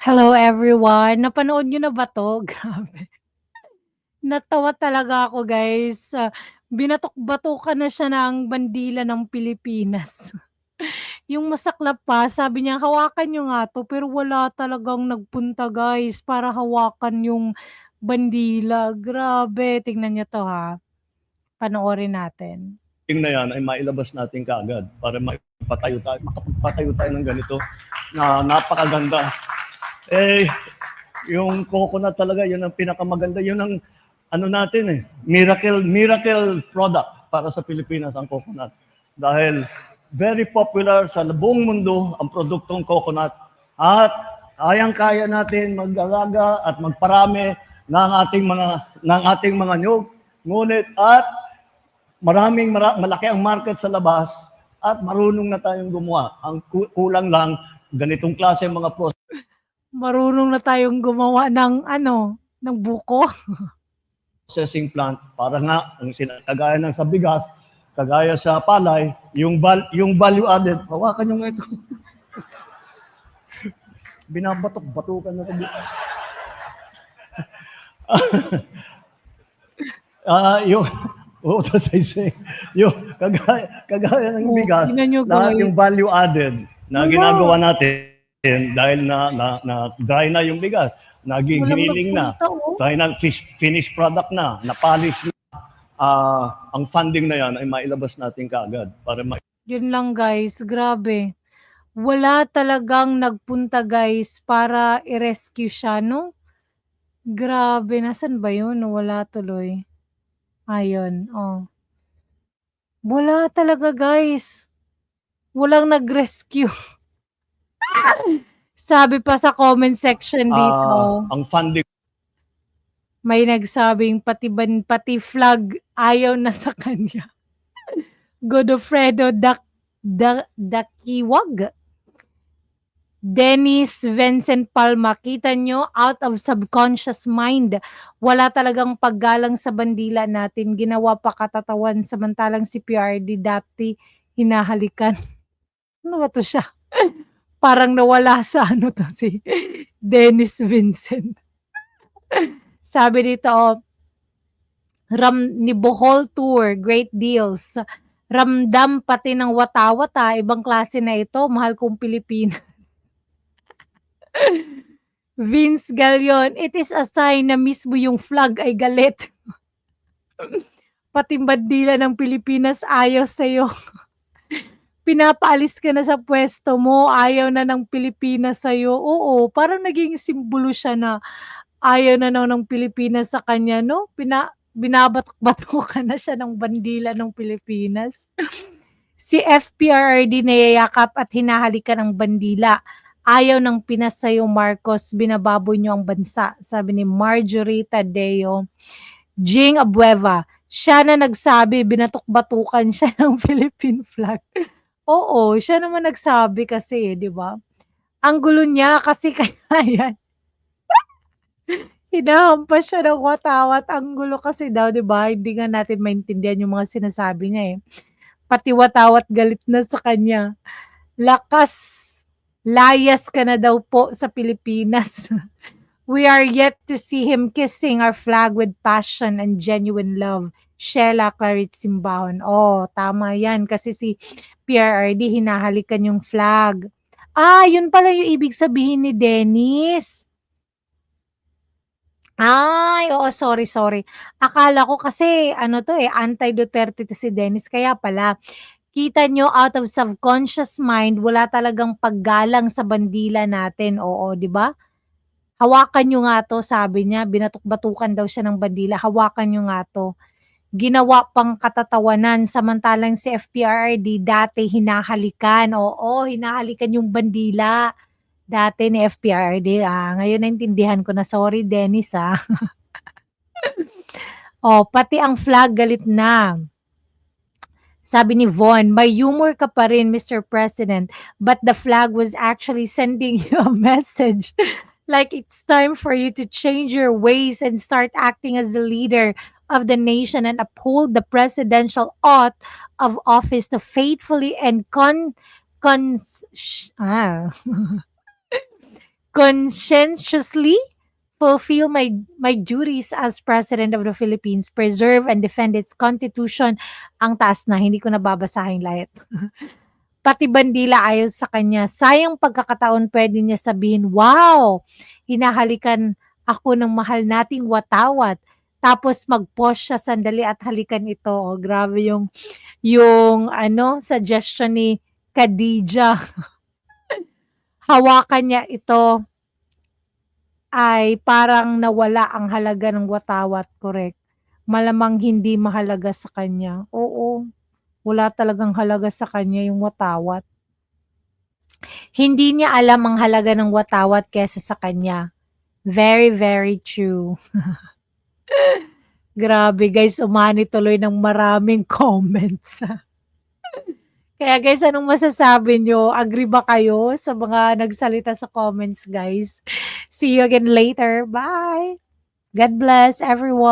Hello everyone, napanood niyo na ba 'to? Grabe. Natawa talaga ako guys, ah, binatok-batukan na siya ng bandila ng Pilipinas. Yung masaklap pa sabi niya, "Hawakan niyo nga 'to," pero wala talagang nagpunta guys para hawakan yung bandila. Grabe, tingnan niyo 'to ha, panoorin natin. na yan ay mailabas natin kaagad para maipatayo tayo, makapagpatayo tayo ng ganito na napakaganda. Eh, yung coconut talaga, yun ang pinakamaganda. Yun ang ano natin eh, miracle, miracle product para sa Pilipinas ang coconut. Dahil very popular sa buong mundo ang produktong coconut at kayang-kaya natin mag-alaga at magparami ng ating mga ng ating mga nyog. Ngunit at maraming mara, malaki ang market sa labas at marunong na tayong gumawa. Ang ku- kulang lang ganitong klase mga Marunong na tayong gumawa ng ano, ng buko. processing plant para nga ang kagaya ng sa bigas, kagaya sa palay, yung val, yung value added, hawakan nyo nga ito. Binabatok-batukan na ito. Ah, yung Oo, to say say. Yung kagaya, kagaya ng Oh, bigas, nyo, lahat yung value added na ginagawa natin dahil na, na, na dry na yung bigas, naging Walang hiniling na, nagpunta, oh. final fish, finished product na, na-polish na, ah, ang funding na yan ay mailabas natin kaagad para ma- Yun lang guys, grabe. Wala talagang nagpunta guys para i-rescue siya, no? Grabe, nasan ba yun? Wala tuloy. Ayun, oh. Wala talaga guys. Walang nag-rescue. Sabi pa sa comment section dito, ah, ang funding may nagsabing pati ban, pati flag ayaw na sa kanya. Godofredo Dak da, Dakiwag. Dennis Vincent Palma, kita nyo, out of subconscious mind. Wala talagang paggalang sa bandila natin. Ginawa pa katatawan samantalang si PRD dati hinahalikan. Ano ba to siya? Parang nawala sa ano to si Dennis Vincent. Sabi dito, oh, Ram ni Bohol Tour, great deals. Ramdam pati ng watawata, ibang klase na ito, mahal kong Pilipinas. Vince Galion, it is a sign na mismo yung flag ay galit. Pati bandila ng Pilipinas ayaw sa'yo. Pinapaalis ka na sa pwesto mo, ayaw na ng Pilipinas sa'yo. Oo, parang naging simbolo siya na ayaw na na ng Pilipinas sa kanya, no? Pina, binabatok-bato ka na siya ng bandila ng Pilipinas. si FPRRD nayayakap at hinahalikan ng bandila. Ayaw ng Pinas sa'yo, Marcos, binababoy niyo ang bansa, sabi ni Marjorie Tadeo. Jing Abueva, siya na nagsabi, binatok-batukan siya ng Philippine flag. Oo, siya naman nagsabi kasi, di ba? Ang gulo niya kasi kaya yan. Hinahampas siya ng watawat. Ang gulo kasi daw, di ba? Hindi nga natin maintindihan yung mga sinasabi niya eh. Pati watawat galit na sa kanya. Lakas, layas ka na daw po sa Pilipinas. We are yet to see him kissing our flag with passion and genuine love. Sheila Clarit Simbahon. Oh, tama yan. Kasi si PRRD hinahalikan yung flag. Ah, yun pala yung ibig sabihin ni Dennis. Ay, oo, sorry, sorry. Akala ko kasi ano to eh, anti-Duterte to si Dennis. Kaya pala, kita nyo out of subconscious mind, wala talagang paggalang sa bandila natin. Oo, di ba? Hawakan nyo nga to, sabi niya. Binatok-batukan daw siya ng bandila. Hawakan nyo nga to. Ginawa pang katatawanan samantalang si FPRD dati hinahalikan. Oo, hinahalikan yung bandila dati ni FPRD. Ah, ngayon naintindihan ko na. Sorry, Dennis, ah. oh, pati ang flag galit na. Sabi ni Von, may humor ka pa rin, Mr. President, but the flag was actually sending you a message. like it's time for you to change your ways and start acting as the leader of the nation and uphold the presidential oath of office to faithfully and con, con ah, conscientiously fulfill my my duties as President of the Philippines, preserve and defend its constitution. Ang taas na, hindi ko nababasahin lahat. Pati bandila ayon sa kanya. Sayang pagkakataon pwede niya sabihin, wow, hinahalikan ako ng mahal nating watawat. Tapos mag-pause siya sandali at halikan ito. Oh, grabe yung yung ano, suggestion ni Khadija. Hawakan niya ito ay parang nawala ang halaga ng watawat, correct. Malamang hindi mahalaga sa kanya. Oo, wala talagang halaga sa kanya yung watawat. Hindi niya alam ang halaga ng watawat kesa sa kanya. Very, very true. Grabe guys, umani tuloy ng maraming comments. Kaya guys, anong masasabi niyo? Agree ba kayo sa mga nagsalita sa comments guys? See you again later. Bye! God bless everyone.